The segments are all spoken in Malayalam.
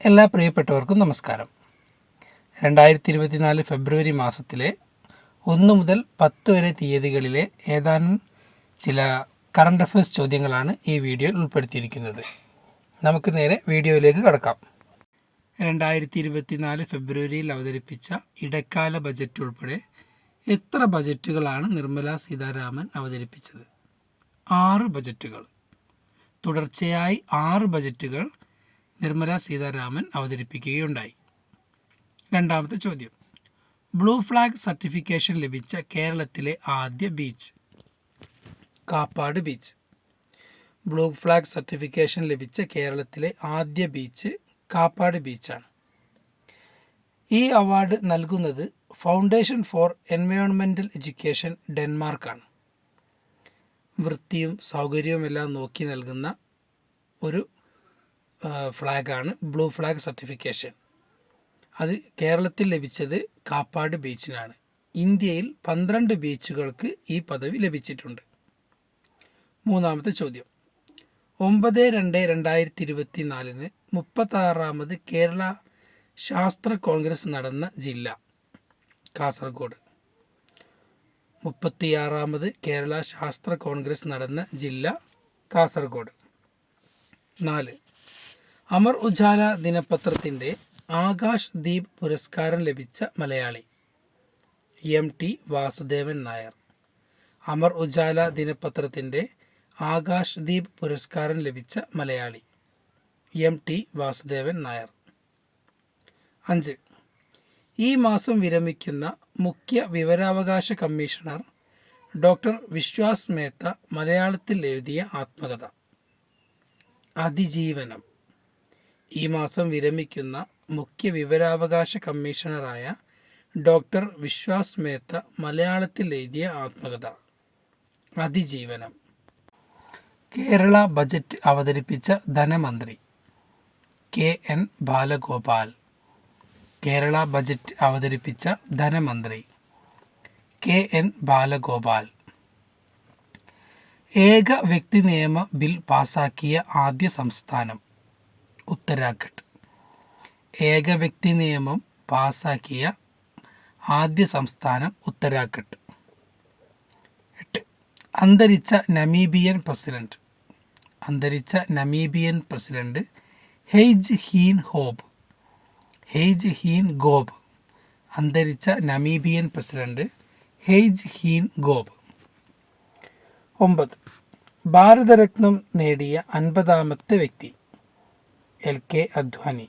എല്ലാ പ്രിയപ്പെട്ടവർക്കും നമസ്കാരം. രണ്ടായിരത്തി ഇരുപത്തിനാല് ഫെബ്രുവരി മാസത്തിലെ ഒന്ന് മുതൽ പത്ത് വരെ തീയതികളിലെ ഏതാനും ചില കറണ്ട് അഫയേഴ്സ് ചോദ്യങ്ങളാണ് ഈ വീഡിയോയിൽ ഉൾപ്പെടുത്തിയിരിക്കുന്നത്. നമുക്ക് നേരെ വീഡിയോയിലേക്ക് കടക്കാം. രണ്ടായിരത്തി ഇരുപത്തിനാല് ഫെബ്രുവരിയിൽ അവതരിപ്പിച്ച ഇടക്കാല ബജറ്റ് ഉൾപ്പെടെ എത്ര ബജറ്റുകളാണ് നിർമ്മല സീതാരാമൻ അവതരിപ്പിച്ചത്? ആറ് ബജറ്റുകൾ. തുടർച്ചയായി ആറ് ബജറ്റുകൾ നിർമ്മല സീതാരാമൻ അവതരിപ്പിക്കുകയുണ്ടായി. രണ്ടാമത്തെ ചോദ്യം. ബ്ലൂ ഫ്ലാഗ് സർട്ടിഫിക്കേഷൻ ലഭിച്ച കേരളത്തിലെ ആദ്യ beach. Kappad beach. Blue flag certification ലഭിച്ച കേരളത്തിലെ ആദ്യ ബീച്ച് കാപ്പാട് ബീച്ചാണ്. ഈ അവാർഡ് നൽകുന്നത് ഫൗണ്ടേഷൻ ഫോർ എൻവയോൺമെന്റൽ എഡ്യൂക്കേഷൻ ഡെൻമാർക്കാണ്. വൃത്തിയും സൗകര്യവുമെല്ലാം നോക്കി നൽകുന്ന ഒരു ഫ്ലാഗാണ് ബ്ലൂ ഫ്ലാഗ് സർട്ടിഫിക്കേഷൻ അത് കേരളത്തിൽ ലഭിച്ചത് കാപ്പാട് ബീച്ചിനാണ്. ഇന്ത്യയിൽ പന്ത്രണ്ട് ബീച്ചുകൾക്ക് ഈ പദവി ലഭിച്ചിട്ടുണ്ട്. മൂന്നാമത്തെ ചോദ്യം. ഒമ്പത് രണ്ട് രണ്ടായിരത്തി ഇരുപത്തി നാലിന് മുപ്പത്താറാമത് കേരള ശാസ്ത്ര കോൺഗ്രസ് നടന്ന ജില്ല കാസർഗോഡ്. മുപ്പത്തിയാറാമത് കേരള ശാസ്ത്ര കോൺഗ്രസ് നടന്ന ജില്ല കാസർഗോഡ്. നാല്. അമർ ഉജാല ദിനപത്രത്തിന്റെ ആകാശ് ദീപ് പുരസ്കാരം ലഭിച്ച Malayali. M T Vasudevan Nair. Amar Ujala ദിനപത്രത്തിന്റെ ആകാശ് ദീപ് പുരസ്കാരം ലഭിച്ച Malayali. M T Vasudevan Nair. അഞ്ച്. ഈ മാസം വിരമിക്കുന്ന മുഖ്യ വിവരാവകാശ കമ്മീഷണർ ഡോക്ടർ വിശ്വാസ് മേത്ത മലയാളത്തിൽ എഴുതിയ ആത്മകഥ. അതിജീവനം. ഈ മാസം വിരമിക്കുന്ന മുഖ്യ വിവരാവകാശ കമ്മീഷണറായ ഡോക്ടർ വിശ്വാസ് മേത്ത മലയാളത്തിൽ എഴുതിയ ആത്മകഥ അതിജീവനം. കേരള ബജറ്റ് അവതരിപ്പിച്ച ധനമന്ത്രി K N Balagopal. Kerala budget അവതരിപ്പിച്ച ധനമന്ത്രി കെ എൻ ബാലഗോപാൽ. ഏക വ്യക്തി നിയമ ബിൽ പാസാക്കിയ ആദ്യ സംസ്ഥാനം ഉത്തരാഖണ്ഡ്. ഏക വ്യക്തി നിയമം പാസാക്കിയ ആദ്യ സംസ്ഥാനം ഉത്തരാഖണ്ഡ്. എട്ട്. അന്തരിച്ച നമീബിയൻ പ്രസിഡന്റ്. അന്തരിച്ച Namibian president Hage Geingob. Hage Geingob. അന്തരിച്ച നമീബിയൻ പ്രസിഡന്റ് ഹെയ്ജ് ഹീൻ ഗോബ്. ഒമ്പത്. ഭാരതരത്നം നേടിയ അൻപതാമത്തെ വ്യക്തി. L K Advani.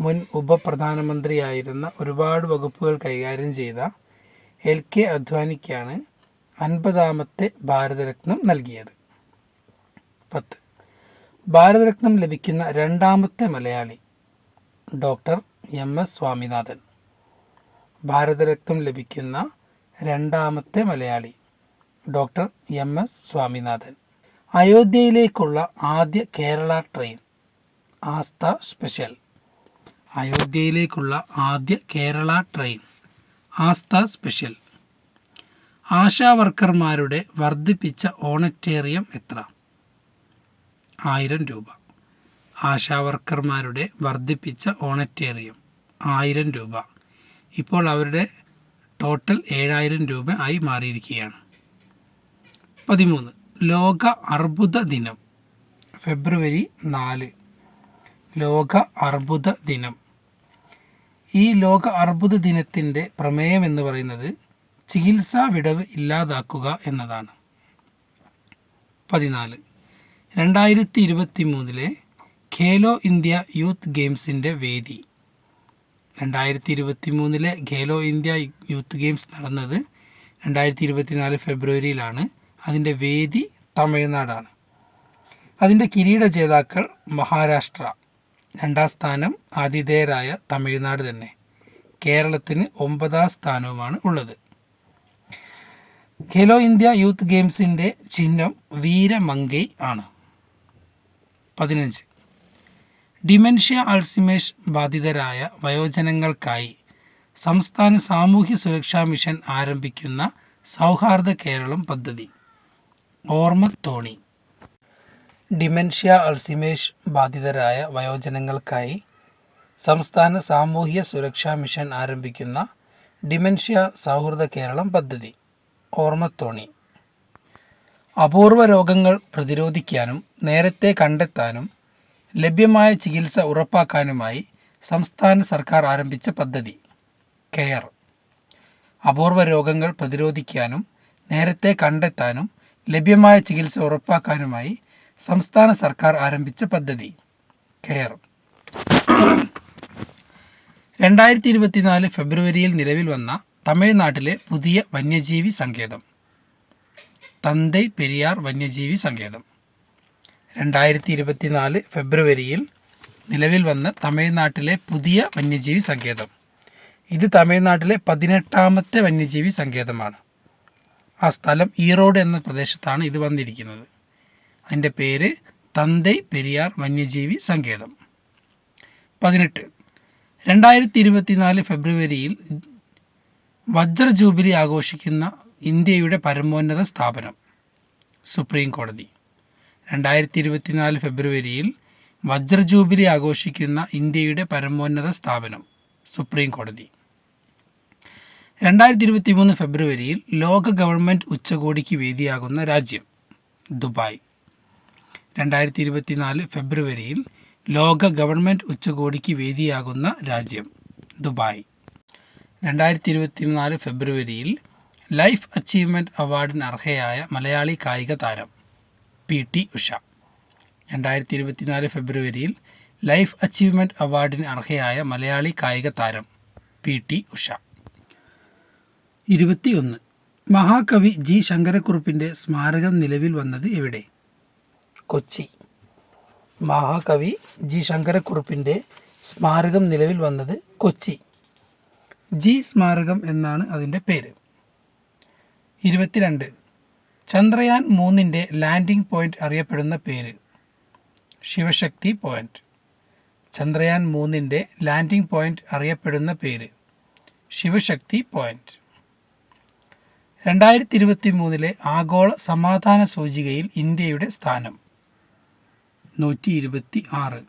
മുൻ ഉപപ്രധാനമന്ത്രിയായിരുന്ന ഒരുപാട് വകുപ്പുകൾ കൈകാര്യം ചെയ്ത എൽ കെ അദ്വാനിക്കാണ് അൻപതാമത്തെ ഭാരതരത്നം നൽകിയത്. പത്ത്. ഭാരതരത്നം ലഭിക്കുന്ന രണ്ടാമത്തെ Malayali doctor M S Swaminathan. ഭാരതരത്നം ലഭിക്കുന്ന രണ്ടാമത്തെ Malayali doctor M S Swaminathan. അയോധ്യയിലേക്കുള്ള ആദ്യ കേരള ട്രെയിൻ ആസ്ഥ സ്പെഷ്യൽ. അയോധ്യയിലേക്കുള്ള ആദ്യ കേരള ട്രെയിൻ. ആസ്ഥ സ്പെഷ്യൽ. ആശാ വർക്കർമാരുടെ വർദ്ധിപ്പിച്ച ഓണറ്റേറിയം എത്ര? ആയിരം രൂപ. ആശാ വർക്കർമാരുടെ വർദ്ധിപ്പിച്ച ഓണറ്റേറിയം ആയിരം രൂപ. ഇപ്പോൾ അവരുടെ ടോട്ടൽ ഏഴായിരം രൂപ ആയി മാറിയിരിക്കുകയാണ്. പതിമൂന്ന്. ലോക അർബുദ ദിനം. ഫെബ്രുവരി നാല്. ലോക അർബുദ ദിനം. ഈ ലോക അർബുദ ദിനത്തിന്റെ പ്രമേയം എന്ന് പറയുന്നത് ചികിത്സാ വിടവ് ഇല്ലാതാക്കുക എന്നതാണ്. പതിനാല്. രണ്ടായിരത്തി ഇരുപത്തി മൂന്നിലെ ഖേലോ ഇന്ത്യ യൂത്ത് ഗെയിംസിന്റെ വേദി. രണ്ടായിരത്തി ഇരുപത്തി മൂന്നിലെ ഖേലോ ഇന്ത്യ യൂത്ത് ഗെയിംസ് നടന്നത് രണ്ടായിരത്തി ഇരുപത്തിനാല് ഫെബ്രുവരിയിലാണ്. അതിന്റെ വേദി തമിഴ്നാടാണ്. അതിന്റെ കിരീട ജേതാക്കൾ മഹാരാഷ്ട്ര. രണ്ടാം സ്ഥാനം ആതിഥേയരായ തമിഴ്നാട് തന്നെ. കേരളത്തിന് ഒമ്പതാം സ്ഥാനവുമാണ് ഉള്ളത്. ഖേലോ ഇന്ത്യ യൂത്ത് ഗെയിംസിന്റെ ചിഹ്നം വീരമങ്കൈ ആണ്. പതിനഞ്ച്. ഡിമെൻഷ്യ അൾസിമേഷ് ബാധിതരായ വയോജനങ്ങൾക്കായി സംസ്ഥാന സാമൂഹ്യ സുരക്ഷാ മിഷൻ ആരംഭിക്കുന്ന സൗഹാർദ്ദ കേരളം പദ്ധതി. ഓർമ്മത്തോണി ഡിമെൻഷ്യ അൾസിമേഷ് ബാധിതരായ വയോജനങ്ങൾക്കായി സംസ്ഥാന സാമൂഹ്യ സുരക്ഷാ മിഷൻ ആരംഭിക്കുന്ന ഡിമെൻഷ്യ സൗഹൃദ കേരളം പദ്ധതി. ഓർമ്മത്തോണി. അപൂർവ രോഗങ്ങൾ പ്രതിരോധിക്കാനും നേരത്തെ കണ്ടെത്താനും ലഭ്യമായ ചികിത്സ ഉറപ്പാക്കാനുമായി സംസ്ഥാന സർക്കാർ ആരംഭിച്ച പദ്ധതി. കെയർ. അപൂർവ രോഗങ്ങൾ പ്രതിരോധിക്കാനും നേരത്തെ കണ്ടെത്താനും ലഭ്യമായ ചികിത്സ ഉറപ്പാക്കാനുമായി സംസ്ഥാന സർക്കാർ ആരംഭിച്ച പദ്ധതി. കെയർ രണ്ടായിരത്തി ഇരുപത്തിനാല് ഫെബ്രുവരിയിൽ നിലവിൽ വന്ന തമിഴ്നാട്ടിലെ പുതിയ വന്യജീവി സങ്കേതം. തന്തൈ പെരിയാർ വന്യജീവി സങ്കേതം. രണ്ടായിരത്തി ഇരുപത്തിനാല് ഫെബ്രുവരിയിൽ നിലവിൽ വന്ന തമിഴ്നാട്ടിലെ പുതിയ വന്യജീവി സങ്കേതം. ഇത് തമിഴ്നാട്ടിലെ പതിനെട്ടാമത്തെ വന്യജീവി സങ്കേതമാണ്. ആ സ്ഥലം ഈറോഡ് എന്ന പ്രദേശത്താണ് ഇത് വന്നിരിക്കുന്നത്. അതിന്റെ പേര് തന്തൈ പെരിയാർ വന്യജീവി സങ്കേതം. പതിനെട്ട്. രണ്ടായിരത്തി ഇരുപത്തിനാല് ഫെബ്രുവരിയിൽ വജ്ര ജൂബിലി ആഘോഷിക്കുന്ന ഇന്ത്യയുടെ പരമോന്നത സ്ഥാപനം സുപ്രീം കോടതി. രണ്ടായിരത്തി ഇരുപത്തിനാല് ഫെബ്രുവരിയിൽ വജ്ര ജൂബിലി ആഘോഷിക്കുന്ന ഇന്ത്യയുടെ പരമോന്നത സ്ഥാപനം സുപ്രീം കോടതി. രണ്ടായിരത്തി ഇരുപത്തി മൂന്ന് ഫെബ്രുവരിയിൽ ലോക ഗവൺമെന്റ് ഉച്ചകോടിക്ക് വേദിയാകുന്ന രാജ്യം ദുബായ്. രണ്ടായിരത്തി ഇരുപത്തിനാല് ഫെബ്രുവരിയിൽ ലോക ഗവൺമെന്റ് ഉച്ചകോടിക്ക് വേദിയാകുന്ന രാജ്യം ദുബായ്. രണ്ടായിരത്തി ഇരുപത്തി നാല് ഫെബ്രുവരിയിൽ ലൈഫ് അച്ചീവ്മെന്റ് അവാർഡിന് അർഹയായ മലയാളി കായിക താരം പി ടി ഉഷ. രണ്ടായിരത്തി ഇരുപത്തിനാല് ഫെബ്രുവരിയിൽ ലൈഫ് അച്ചീവ്മെന്റ് അവാർഡിന് അർഹയായ മലയാളി കായിക താരം പി ടി ഉഷ. ഇരുപത്തിയൊന്ന് മഹാകവി ജി ശങ്കരക്കുറുപ്പിന്റെ സ്മാരകം നിലവിൽ വന്നത് എവിടെ? കൊച്ചി. മഹാകവി ജി ശങ്കരക്കുറുപ്പിന്റെ സ്മാരകം നിലവിൽ വന്നത് കൊച്ചി. ജി സ്മാരകം എന്നാണ് അതിന്റെ പേര്. ഇരുപത്തിരണ്ട്. ചന്ദ്രയാൻ മൂന്നിന്റെ ലാൻഡിംഗ് പോയിന്റ് അറിയപ്പെടുന്ന പേര്. ശിവശക്തി പോയിന്റ്. ചന്ദ്രയാൻ മൂന്നിന്റെ ലാൻഡിംഗ് പോയിന്റ് അറിയപ്പെടുന്ന പേര്. ശിവശക്തി പോയിന്റ്. രണ്ടായിരത്തി ഇരുപത്തി മൂന്നിലെ ആഗോള സമാധാന സൂചികയിൽ ഇന്ത്യയുടെ സ്ഥാനം. നൂറ്റി ഇരുപത്തി ആറ്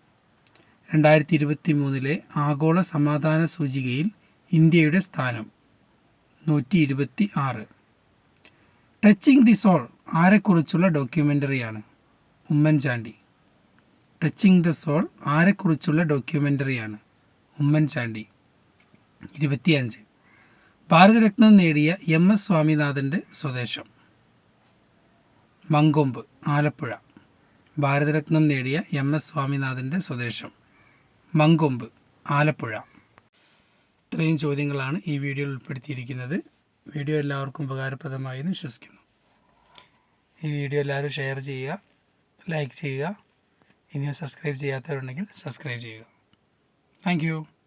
രണ്ടായിരത്തി ഇരുപത്തി മൂന്നിലെ ആഗോള സമാധാന സൂചികയിൽ ഇന്ത്യയുടെ സ്ഥാനം നൂറ്റി ഇരുപത്തി ആറ് ടച്ചിങ് ദി സോൾ ആരെക്കുറിച്ചുള്ള ഡോക്യുമെന്ററിയാണ് ഉമ്മൻചാണ്ടി. ടച്ചിങ് ദ സോൾ ആരെക്കുറിച്ചുള്ള ഡോക്യുമെന്ററിയാണ് ഉമ്മൻചാണ്ടി. ഇരുപത്തിയഞ്ച്. ഭാരതരത്നം നേടിയ എം എസ് സ്വാമിനാഥന്റെ സ്വദേശം. മങ്കൊമ്പ് ആലപ്പുഴ. ഭാരതരത്നം നേടിയ എം എസ് സ്വാമിനാഥന്റെ സ്വദേശം. മങ്കൊമ്പ് ആലപ്പുഴ. ഇത്രയും ചോദ്യങ്ങളാണ് ഈ വീഡിയോയിൽ ഉൾപ്പെടുത്തിയിരിക്കുന്നത്. വീഡിയോ എല്ലാവർക്കും ഉപകാരപ്രദമായി എന്ന് വിശ്വസിക്കുന്നു. ഈ വീഡിയോ എല്ലാവരും ഷെയർ ചെയ്യുക ലൈക്ക് ചെയ്യുക. ഇനിയും സബ്സ്ക്രൈബ് ചെയ്യാത്തവരുണ്ടെങ്കിൽ സബ്സ്ക്രൈബ് ചെയ്യുക. താങ്ക്